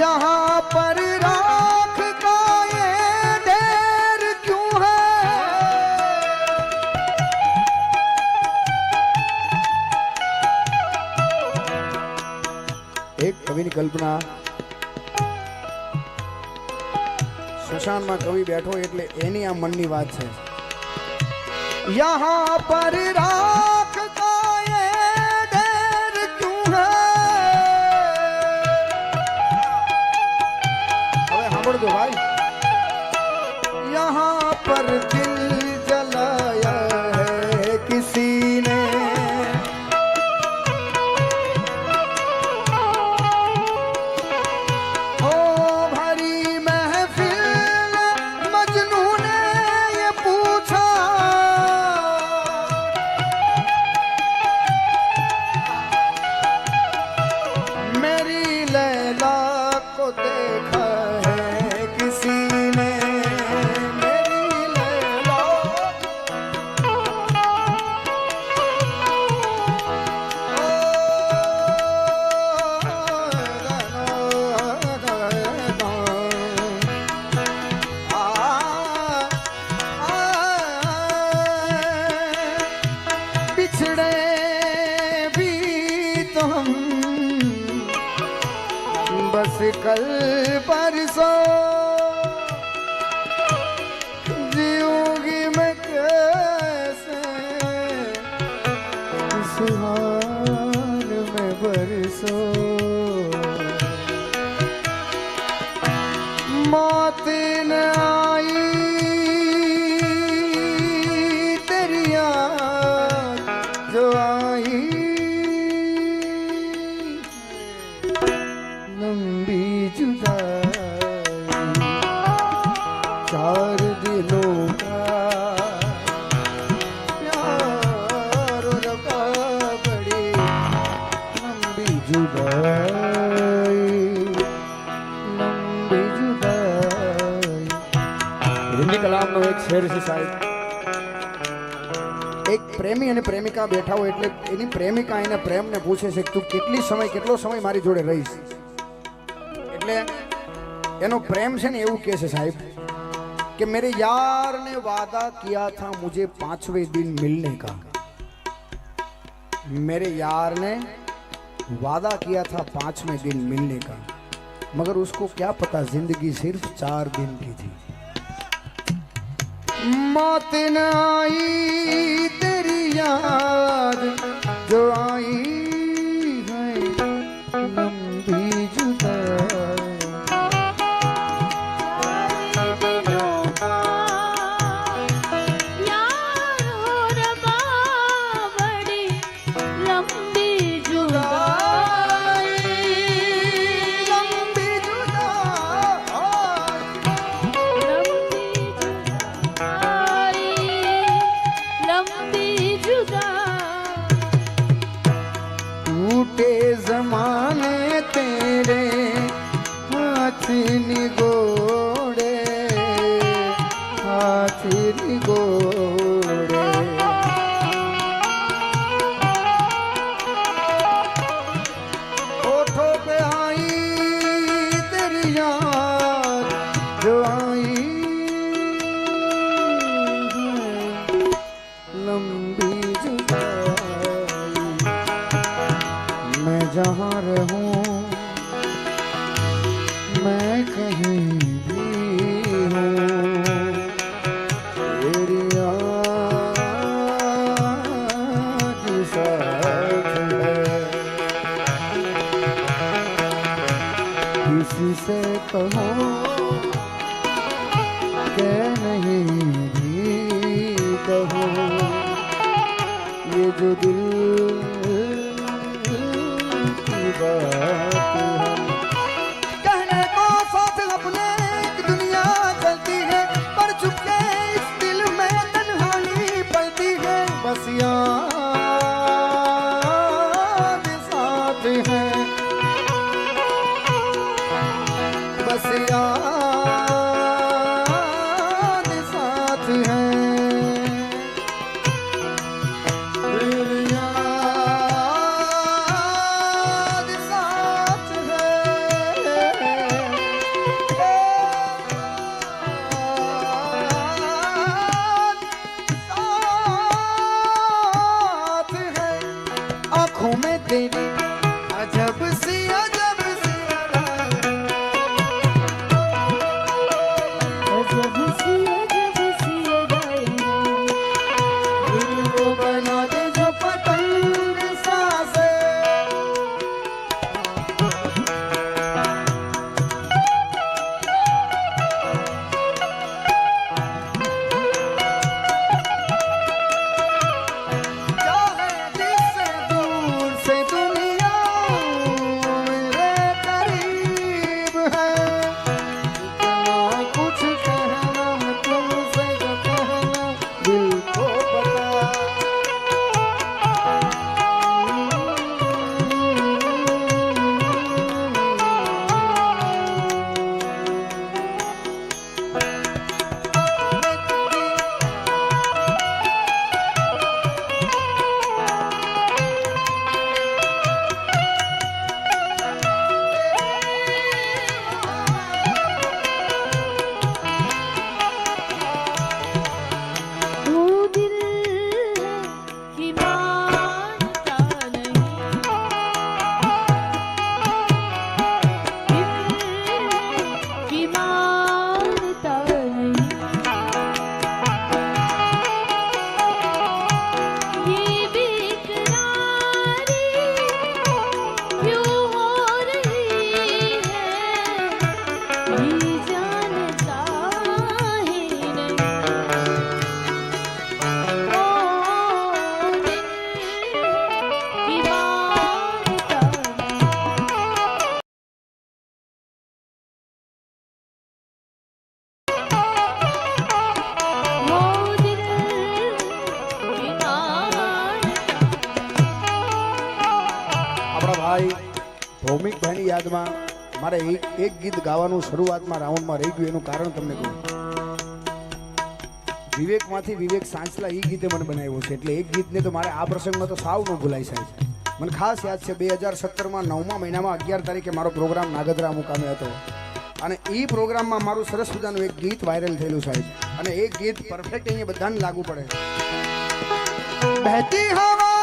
यहाँ पर राख का ये देर क्यों है? એક કવિની કલ્પના સ્મશાનમાં કવિ બેઠો એટલે એની આ મનની વાત છે. यहाँ पर राख 九八 कल्पा प्रेम ने पूछे से तू कितनी समय कितनो समय मारी जोड़े रही રહીશ? इतने ये नो प्रेम से नहीं वो कैसे साहिब कि मेरे यार ने वादा किया था मुझे पाँचवें दिन मिलने का मेरे यार ने वादा किया था पाँचवें दिन मिलने का मगर उसको क्या पता ज़िंदगी सिर्फ़ चार दिन की थी मौत न आई तेरी याद Do I baby. ભાઈ, ભૌમિકભાઈની યાદમાં મારે એક એક ગીત ગાવાનું શરૂઆતમાં રાઉન્ડમાં રહી ગયું, એનું કારણ તમને કહું. વિવેકમાંથી વિવેક સાંચલા એ ગીતે મને બનાવ્યું છે, એટલે એક ગીતને તો મારે આ પ્રસંગમાં તો સાવ ન ભૂલાઈ સાહેબ. મને ખાસ યાદ છે, બે હજાર સત્તરમાં નવમા મહિનામાં અગિયાર તારીખે મારો પ્રોગ્રામ નાગદરા મુકામે હતો. અને એ પ્રોગ્રામમાં મારું સરસ મજાનું એક ગીત વાયરલ થયેલું સાહેબ. અને એ ગીત પરફેક્ટ અહીંયા બધાને લાગુ પડે. બહેતી હવા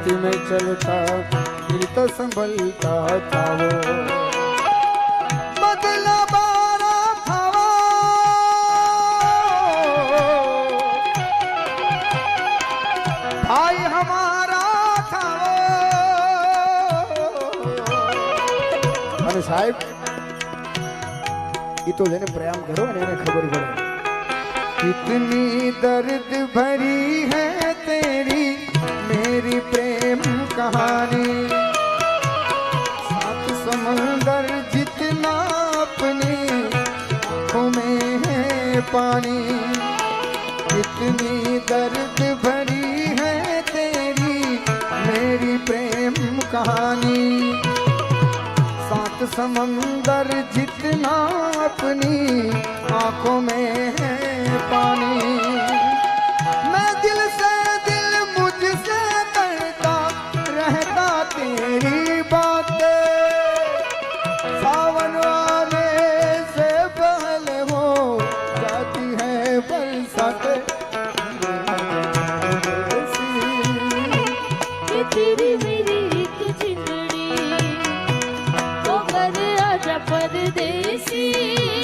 मस्ती में चलता फिर तो संभलता था वो बदला बारा था वो भाई हमारा था वो અને સાહેબ એ તો જેને પ્રેમ કર્યો ને એને ખબર પડે कितनी दर्द भरी है तेरी मेरी प्रेम कहानी सात समंदर जितना अपनी आंखों में है पानी कितनी दर्द भरी है तेरी मेरी प्रेम कहानी सात समंदर जितना अपनी आंखों में है पानी परदेसी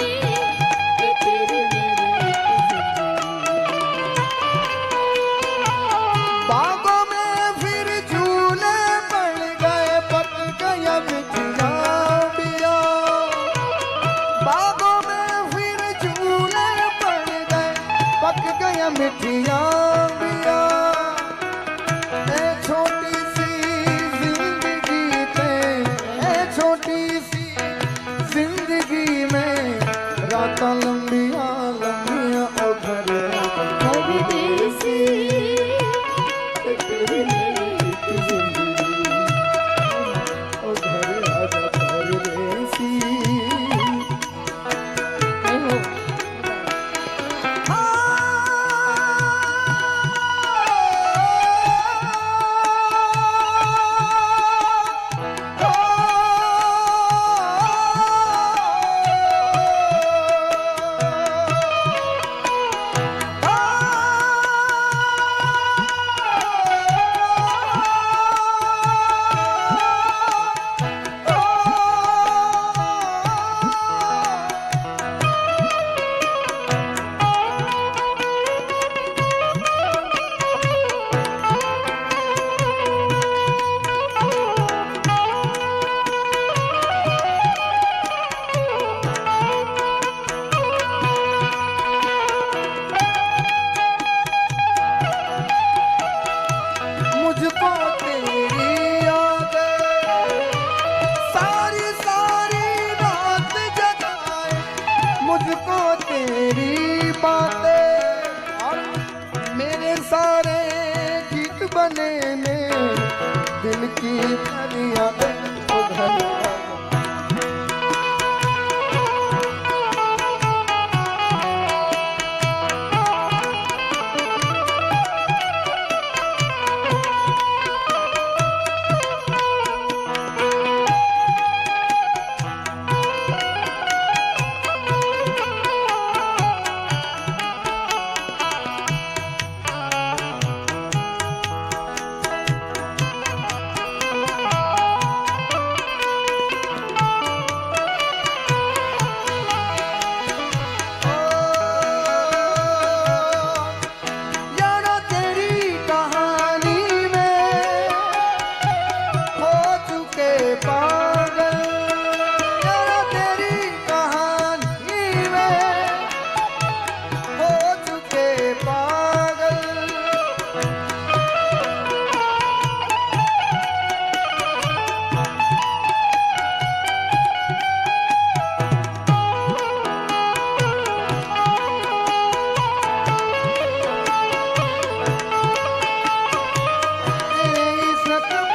জানি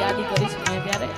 યાદી કરીશ મેં ત્યારે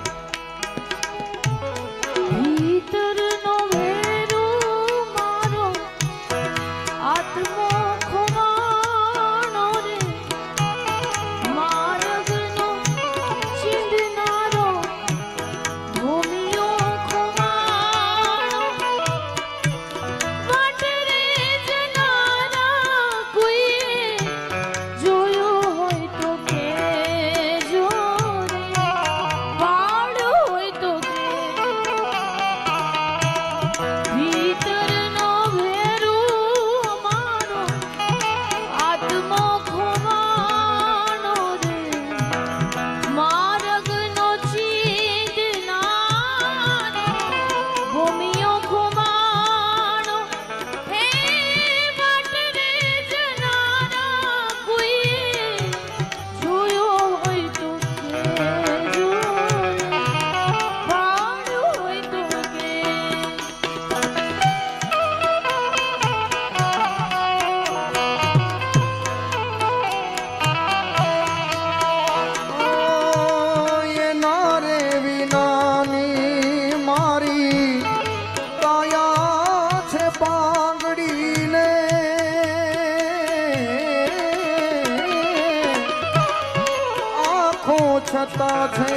છે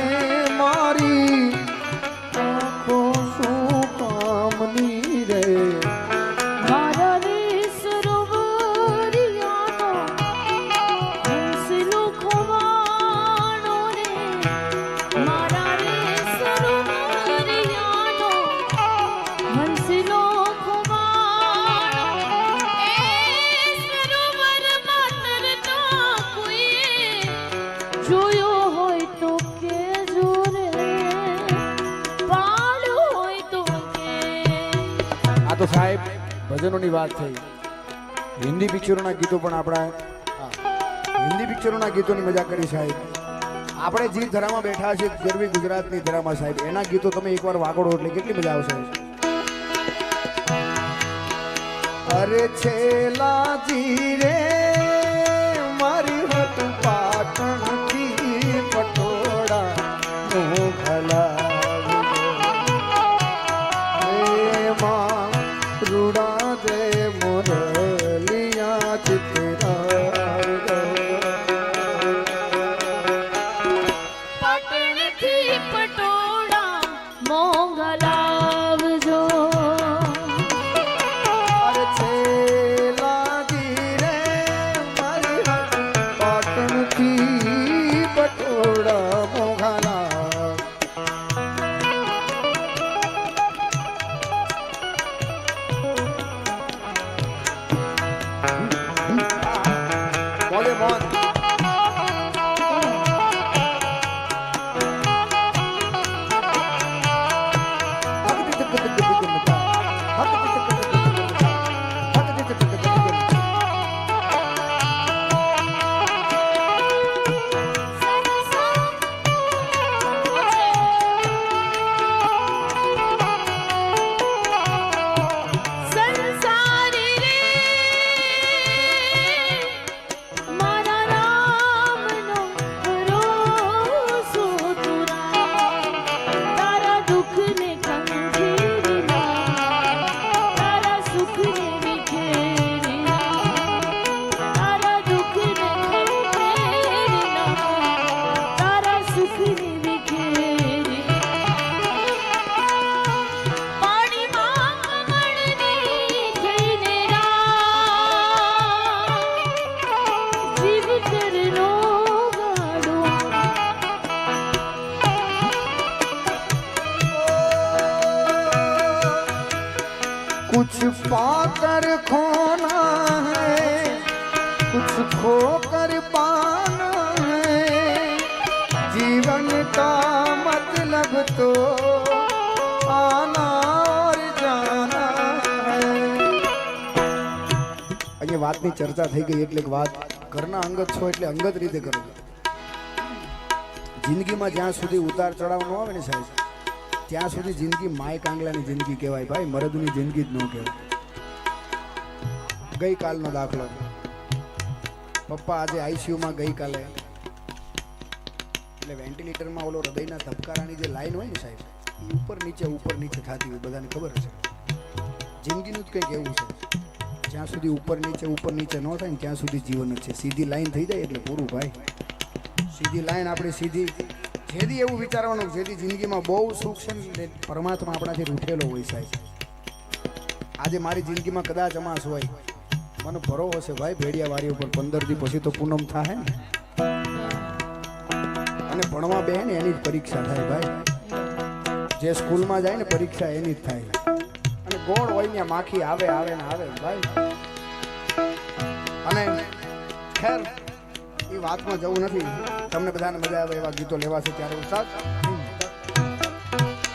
મારી આંખો શું કામની રે? જોયું સાહેબ, ભજનોની વાત થઈ. હિન્દી પિક્ચરોના ગીતો પણ આપણા હિન્દી પિક્ચરોના ગીતોની મજા કરી, સાહેબ. આપણે જે ધરામાં બેઠા છે, ગરવી ગુજરાતની ધરામાં, સાહેબ, એના ગીતો તમે એકવાર વાગોડો એટલે કેટલી મજા આવશે? અરે છેલા જીરે વાતની ચર્ચા થઈ ગઈ એટલે વાત, ઘરના અંગત છો એટલે અંગત રીતે કરો. જિંદગીમાં જ્યાં સુધી ઉતાર ચડાવ ન આવે ને સાહેબ, ત્યાં સુધી જિંદગી માય કાંગલાની જિંદગી કહેવાય ભાઈ, મરદની જિંદગી જ ન કહેવાય. ગઈકાલનો દાખલો. પપ્પા આજે આઈસીયુમાં ગઈકાલે. એટલે વેન્ટિલેટરમાં ઓલો હૃદયના ધબકારાની જે લાઈન હોય ને સાહેબ, એ ઉપર નીચે ઉપર નીચે થતી હોય, બધાને ખબર હશે. જિંદગીનું જ કંઈક એવું છે. જ્યાં સુધી ઉપર નીચે ઉપર નીચે ન થાય ને ત્યાં સુધી જીવન છે. સીધી લાઈન થઈ જાય એટલે પૂરું ભાઈ. સીધી લાઈન આપણે સીધી જેથી એવું વિચારવાનું જેથી જિંદગીમાં બહુ સુખ છે ને પરમાત્મા આપણાથી રૂઠેલો હોય સાહેબ. આજે મારી જિંદગીમાં કદાચ અમાસ હોય. મને ભરો હશે ભાઈ ભેડિયા વારી ઉપર, પંદર દી પછી તો પૂનમ થાય ને. અને ભણવા બે ને એની જ પરીક્ષા થાય ભાઈ. જે સ્કૂલમાં જાય ને પરીક્ષા એની જ થાય. ગોળ હોય ને માખી આવે આવે ને આવે ભાઈ. અને ખેર, એ વાતમાં જવું નથી. તમને બધાને મજા આવે એવા ગીતો લેવા છે ત્યારે ઉસ્તાદ